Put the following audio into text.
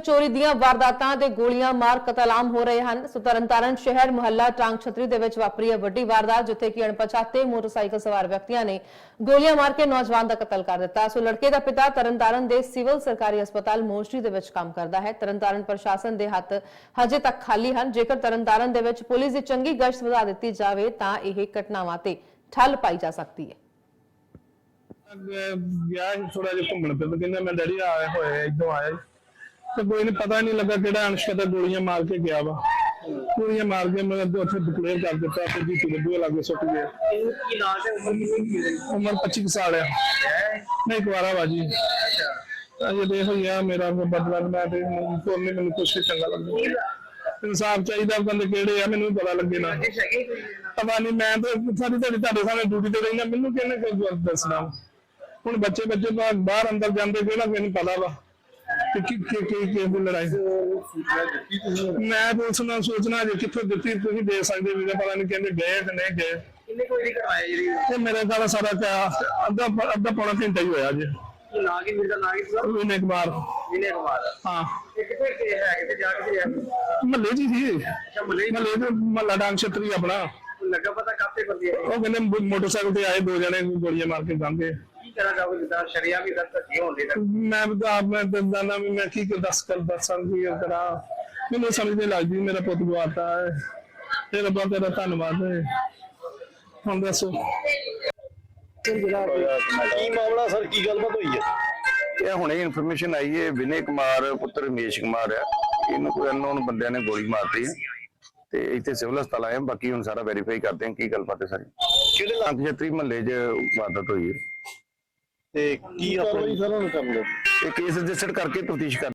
ਚੋਰੀ ਦੀਆਂ ਵਾਰਦਾਤਾਂ ਤੇ ਗੋਲੀਆਂ ਮਾਰ ਕਤਲਾਮ ਹੋ ਰਹੇ ਹਨ। ਸੋ ਤਰਨਤਾਰਨ ਸ਼ਹਿਰ ਮੁਹੱਲਾ ਟਾਂਗ ਛਤਰੀ ਦੇ ਵਿੱਚ ਵਾਪਰੀ ਹੈ ਵੱਡੀ ਵਾਰਦਾਤ, ਜਿੱਥੇ ਕਿ ਅਣਪਛਾਤੇ ਮੋਟਰਸਾਈਕਲ ਸਵਾਰ ਵਿਅਕਤੀਆਂ ਨੇ ਗੋਲੀਆਂ ਮਾਰ ਕੇ ਨੌਜਵਾਨ ਦਾ ਕਤਲ ਕਰ ਦਿੱਤਾ। ਸੋ ਲੜਕੇ ਦਾ ਪਿਤਾ ਤਰਨਤਾਰਨ ਦੇ ਸਿਵਲ ਸਰਕਾਰੀ ਹਸਪਤਾਲ ਮੋਸਟਰੀ ਦੇ ਵਿੱਚ ਕੰਮ ਕਰਦਾ ਹੈ। ਤਰਨਤਾਰਨ ਪ੍ਰਸ਼ਾਸਨ ਦੇ ਹੱਥ ਹਜੇ ਤੱਕ ਖਾਲੀ ਹਨ। ਜੇਕਰ ਤਰਨਤਾਰਨ ਦੇ ਵਿੱਚ ਪੁਲਿਸ ਦੀ ਚੰਗੀ ਗਸ਼ਤ ਵਧਾ ਦਿੱਤੀ ਜਾਵੇ, ਤਾਂ ਇਹ ਘਟਨਾਵਾਂ ਤੇ ਠੱਲ ਪਾਈ ਜਾ ਸਕਦੀ ਹੈ। ਗਿਆ ਸੀ ਥੋੜਾ ਜਿਹਾ ਘੁੰਮਣ ਫਿਰ ਕਹਿੰਦਾ ਮੈਂ ਡੈਡੀ ਆਇਆ ਹੋਇਆ ਇਦੋਂ ਆਇਆ ਸੀ। ਤੇ ਕੋਈ ਨਹੀਂ ਪਤਾ ਨਹੀਂ ਲੱਗਾ ਕਿਹੜਾ ਅਨਸ਼ਕਤਾ ਗੋਲੀਆਂ ਮਾਰ ਕੇ ਗਿਆ ਵਾ। ਗੋਲੀਆਂ ਮਾਰ ਕੇ ਮੈਂ ਅੱਗੇ ਉੱਥੇ ਡਿਕਲੇਅਰ ਕਰ ਦਿੱਤਾ ਤੇ ਜੀ ਤੇ ਬੂਹੇ ਲਾਗੇ ਸੁੱਟ ਗਏ। ਕੀ ਲਾਸ਼ ਉਮਰ ਕਿੰਨੀ 25 ਕੁ ਸਾਲ ਆ। ਨਹੀਂ ਕੁਆਰਾ ਬਾਜੀ ਅਜੇ ਦੇਖ ਹੋਇਆ ਮੇਰਾ ਬਦਲਾ ਮੈਂ ਤੇ ਕੋਈ ਮੈਨੂੰ ਕੁਛ ਚੰਗਾ ਲੱਗਦਾ। ਇਨਸਾਫ ਚਾਹੀਦਾ ਬੰਦੇ ਕਿਹੜੇ ਆ, ਮੈਨੂੰ ਪਤਾ ਲੱਗੇ ਨਾ। ਪਤਾ ਨਹੀਂ ਮੈਂ ਤਾਂ ਸਾਰੀ ਤੁਹਾਡੀ ਤੁਹਾਡੇ ਸਾਹਮਣੇ ਡਿਊਟੀ ਤੇ ਰਹਿਣਾ ਮੈਨੂੰ ਕਿਹਨੇ ਕੋਈ ਦੱਸਣਾ? ਹੁਣ ਬੱਚੇ ਬੱਚੇ ਬਾਹਰ ਅੰਦਰ ਜਾਂਦੇ, ਕਿਹੜਾ ਮੈਨੂੰ ਪਤਾ ਵਾ। ਕਿ ਕਿ ਕਿ ਕਿ ਕਿ ਦੀ ਲੜਾਈ? ਮੈਂ ਪੁਲਿਸ ਨਾਲ ਸੋਚਣਾ ਜੇ ਕਿੱਥੋਂ ਦਿੱਤੀ ਤੁਸੀਂ ਦੇ ਸਕਦੇ ਵੀ ਪਤਾ ਨਹੀਂ ਕਹਿੰਦੇ ਗਏ ਕਿ ਨਹੀਂ ਗਏ। ਕਿੰਨੇ ਕੋਈ ਦੀ ਕਰਵਾਇਆ ਜਿਹੜੀ? ਤੇ ਮੇਰੇ ਨਾਲ ਸਾਰਾ ਕਿਆ ਅੱਧਾ ਅੱਧਾ ਪੌਣਾ ਘੰਟਾ ਹੀ ਹੋਇਆ ਜੀ ਨਾਂ ਕੀ ਮਿਲਦਾ ਨਾਂ ਕੀ ਉਹਨੇ ਇੱਕ ਵਾਰ ਵਿਨੇ ਕੁਮਾਰ ਹਾਂ। ਇਹ ਕਿੱਥੇ ਕੇ ਹੈ? ਕਿਤੇ ਜਾ ਕੇ ਹੈ ਮਹੱਲੇ ਜੀ ਸੀ। ਅੱਛਾ ਮਲੇ ਮਹੱਲੇ ਦੇ ਮਹੱਲਾ ਡਾਂਗ ਛਤਰੀ ਆਪਣਾ। ਲੱਗਾ ਪਤਾ ਕਾਤੇ ਬੰਦੀ ਉਹ ਕਹਿੰਦੇ ਮੋਟਰਸਾਈਕਲ ਤੇ ਆਏ ਦੋ ਜਣੇ ਗੋਲੀਆਂ ਮਾਰ ਕੇ ਗਾਂਗੇ। ਕੀ ਕਰਾਂ ਜਾਓਗੇ ਜਿੱਦਾਂ ਸ਼ਰੀਆ ਵੀ ਦਰਦ ਕੀ ਹੁੰਦੀ ਹੈ ਮੈਂ ਆਪ ਮੈਂ ਦੰਦਾਨਾ ਵੀ ਮੈਂ ਕੀ ਕਰ ਦੱਸ ਕਰ ਦੱਸਾਂ ਕੀ ਕਰਾਂ ਮੈਨੂੰ ਸਮਝ ਨਹੀਂ ਲੱਗਦੀ ਮੇਰਾ ਪੁੱਤ ਗਵਾਤਾ ਹੈ। ਤੇ ਰੱਬਾ ਤੇਰਾ ਧੰਨਵਾਦ ਹੈ। ਹੁਣ ਦੱਸੋ। ਕੀ ਮਾਮਲਾ ਸਰ? ਕੀ ਗੱਲਬਾਤ ਹੋਈ ਹੈ? ਇਹ ਹੁਣੇ ਇਨਫੋਰਮੇਸ਼ਨ ਆਈ ਹੈ ਵਿਨੇ ਕੁਮਾਰ ਪੁੱਤਰ ਰਮੇਸ਼ ਕੁਮਾਰ ਆ ਇਹਨੂੰ ਕੋਈ ਅਨਨੋਨ ਬੰਦਿਆਂ ਨੇ ਗੋਲੀ ਮਾਰਤੀ ਹੈ। ਤੇ ਇੱਥੇ ਸਿਵਲ ਹਸਪਤਾਲ ਆਏ ਹਾਂ ਬਾਕੀ ਹੁਣ ਸਾਰਾ ਵੈਰੀਫਾਈ ਕਰਦੇ ਹਾਂ ਕੀ ਗੱਲਬਾਤ ਹੈ ਸਾਰੀ। ਕਿਹੜੇ ਲਾ- ਅੰਕ ਜਤਰੀ ਮਹੱਲੇ 'ਚ ਵਾਰਦਾਤ ਹੋਈ ਹੈ। ਤੇ ਕੀ ਆਪਣਾ ਇਹ ਕੇਸ ਰਜਿਸਟਰ ਕਰਕੇ ਤਫਤੀਸ਼ ਕਰ